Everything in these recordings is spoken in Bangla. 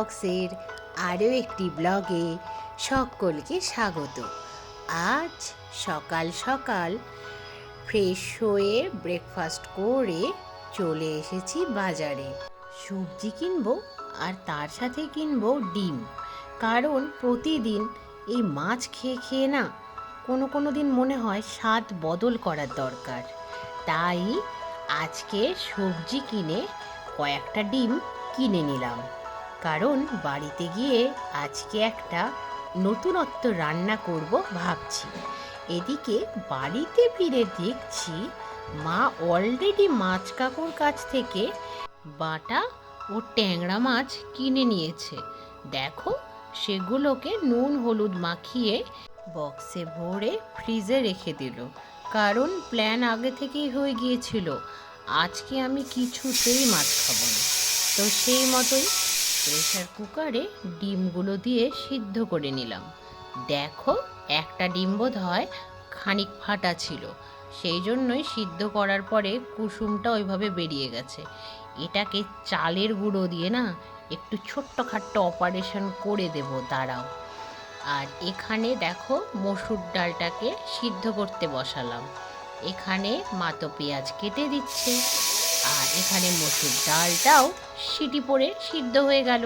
ব্লগসের আরও একটি ব্লগে সকলকে স্বাগত। আজ সকাল সকাল ফ্রেশ হয়ে ব্রেকফাস্ট করে চলে এসেছি বাজারে। সবজি কিনবো আর তার সাথে কিনবো ডিম। কারণ প্রতিদিন এই মাছ খেয়ে খেয়ে না কোনো কোনো দিন মনে হয় স্বাদ বদল করার দরকার। তাই আজকে সবজি কিনে কয়েকটা ডিম কিনে নিলাম। কারণ বাড়িতে গিয়ে আজকে একটা নতুনত্ব রান্না করব ভাবছি। এদিকে বাড়িতে ফিরে দেখছি মা অলরেডি মাছ কাকুর কাছ থেকে বাটা ও ট্যাংরা মাছ কিনে নিয়েছে। দেখো, সেগুলোকে নুন হলুদ মাখিয়ে বক্সে ভরে ফ্রিজে রেখে দিল। কারণ প্ল্যান আগে থেকেই হয়ে গিয়েছিল। আজকে আমি কিছুতেই মাছ খাব না। তো সেই মতোই প্রেশার কুকারে ডিমগুলো দিয়ে সিদ্ধ করে নিলাম। দেখো, একটা ডিম বোধ হয় খানিক ফাটা ছিল। সেই জন্যই সিদ্ধ করার পরে কুসুমটা ওইভাবে বেরিয়ে গেছে। এটাকে চালের গুঁড়ো দিয়ে না একটু ছোট্টখাট্ট অপারেশন করে দেব, দাঁড়াও। আর এখানে দেখো, মসুর ডালটাকে সিদ্ধ করতে বসালাম। এখানে মাতো পেঁয়াজ কেটে দিচ্ছে। আর এখানে মসুর ডালটাও সিটি পড়ে সিদ্ধ হয়ে গেল।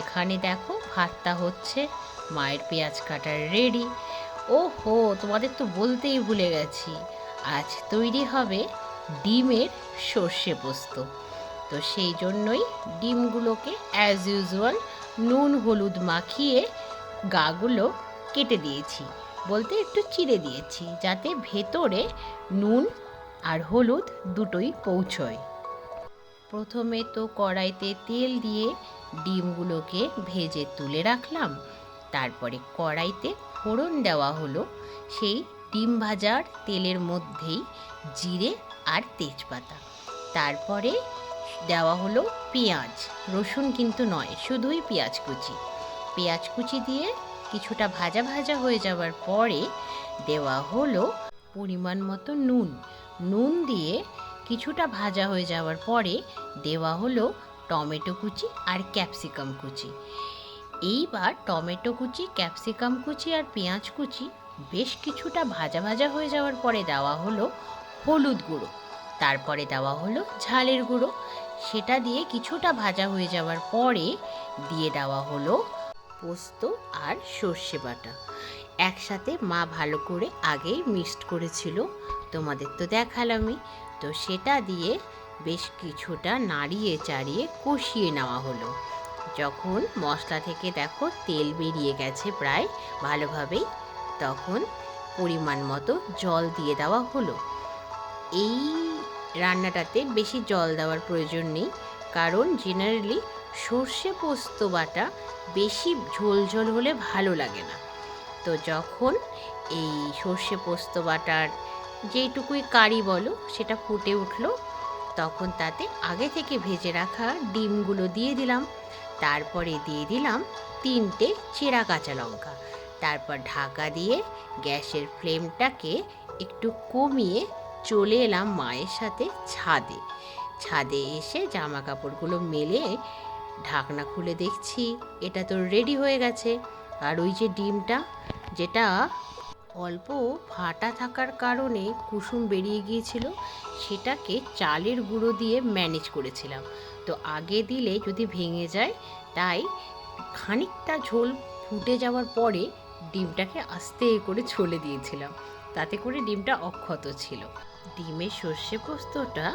এখানে দেখো ভাতটা হচ্ছে মায়ের পেঁয়াজ কাটার রেডি। ও হো তোমাদের তো বলতেই ভুলে গেছি। আজ তৈরি হবে ডিমের সর্ষে পোস্ত। তো সেই জন্যই ডিমগুলোকে অ্যাজ ইউজুয়াল নুন, হলুদ মাখিয়ে গাগুলো কেটে দিয়েছি। বলতে একটু চিড়ে দিয়েছি, যাতে ভেতরে নুন আর হলুদ দুটোই পৌঁছয় প্রথমে তো কড়াইতে তেল দিয়ে ডিমগুলোকে ভেজে তুলে রাখলাম। তারপরে কড়াইতে ফোড়ন দেওয়া হলো। সেই ডিম ভাজার তেলের মধ্যেই জিরে আর তেজপাতা। তারপরে দেওয়া হলো পেঁয়াজ। রসুন কিন্তু নয়, শুধুই পেঁয়াজ কুচি। পেঁয়াজ কুচি দিয়ে কিছুটা ভাজা ভাজা হয়ে যাওয়ার পরে দেওয়া হলো পরিমাণ মতো নুন। নুন দিয়ে কিছুটা ভাজা হয়ে যাওয়ার পরে দেওয়া হলো টমেটো কুচি আর ক্যাপসিকাম কুচি। এইবার টমেটো কুচি, ক্যাপসিকাম কুচি আর পেঁয়াজ কুচি বেশ কিছুটা ভাজা ভাজা হয়ে যাওয়ার পরে দেওয়া হলো হলুদ গুঁড়ো। তারপরে দেওয়া হলো ঝালের গুঁড়ো। সেটা দিয়ে কিছুটা ভাজা হয়ে যাওয়ার পরে দিয়ে দেওয়া হলো পোস্ত আর সর্ষে বাটা। একসাথে মা ভালো করে আগেই মিক্সড করেছিল। তোমাদের তো দেখালামই। তো সেটা দিয়ে বেশ কিছুটা নাড়িয়ে চাড়িয়ে কষিয়ে নেওয়া হলো। যখন মশলা থেকে দেখো তেল বেরিয়ে গেছে প্রায় ভালোভাবেই, তখন পরিমাণ মতো জল দিয়ে দেওয়া হলো। এই রান্নাটাতে বেশি জল দেওয়ার প্রয়োজন নেই, কারণ জেনারেলি সর্ষে পোস্ত বাটা বেশি ঝোল ঝোল হলে ভালো লাগে না। তো যখন এই সর্ষে পোস্ত বাটার যেইটুকুই কারি বলো, সেটা ফুটে উঠল, তখন তাতে আগে থেকে ভেজে রাখা ডিমগুলো দিয়ে দিলাম। তারপরে দিয়ে দিলাম তিনটে চেরা কাঁচা লঙ্কা। তারপর ঢাকা দিয়ে গ্যাসের ফ্লেমটাকে একটু কমিয়ে চলে এলাম মায়ের সাথে ছাদে। ছাদে এসে জামা কাপড়গুলো মেলে ঢাকনা খুলে দেখছি, এটা তো রেডি হয়ে গেছে। আর ওই যে ডিমটা, যেটা অল্প ফাটা থাকার কারণে কুসুম বেরিয়ে গিয়েছিল, সেটাকে চালের গুঁড়ো দিয়ে ম্যানেজ করেছিলাম। তো আগে দিলে যদি ভেঙে যায়, তাই খানিকটা ঝোল ফুটে যাওয়ার পরে ডিমটাকে আস্তে করে ছলে দিয়েছিলাম। তাতে করে ডিমটা অক্ষত ছিল। ডিমের সর্ষে পোস্তটা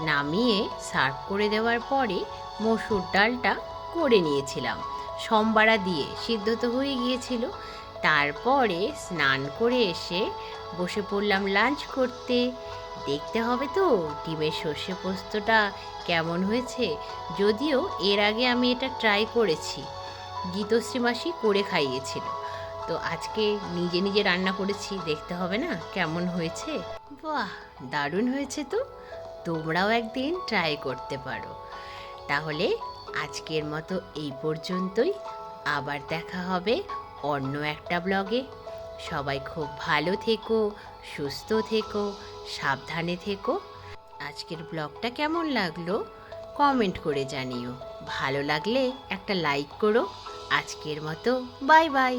নামিয়ে সার্ভ করে দেওয়ার পরে মসুর ডালটা করে নিয়েছিলাম। সম্বারা দিয়ে সিদ্ধ তো হয়ে গিয়েছিল। তারপরে স্নান করে এসে বসে পড়লাম লাঞ্চ করতে। দেখতে হবে তো ডিমের সর্ষে পোস্তটা কেমন হয়েছে। যদিও এর আগে আমি এটা ট্রাই করেছি। গীতশ্রী মাসি করে খাইয়েছিল। তো আজকে নিজে নিজে রান্না করেছি, দেখতে হবে না কেমন হয়েছে। বাহ, দারুণ হয়েছে তো। তোমরাও একদিন ট্রাই করতে পারো। তাহলে আজকের মতো এই পর্যন্তই। আবার দেখা হবে অন্য একটা ব্লগে সবাই খুব ভালো থেকো, সুস্থ থেকো, সাবধানে থেকো। আজকের ব্লগটা কেমন লাগল? কমেন্ট করে জানিও। ভালো লাগলে একটা লাইক করো। আজকের মতো বাই বাই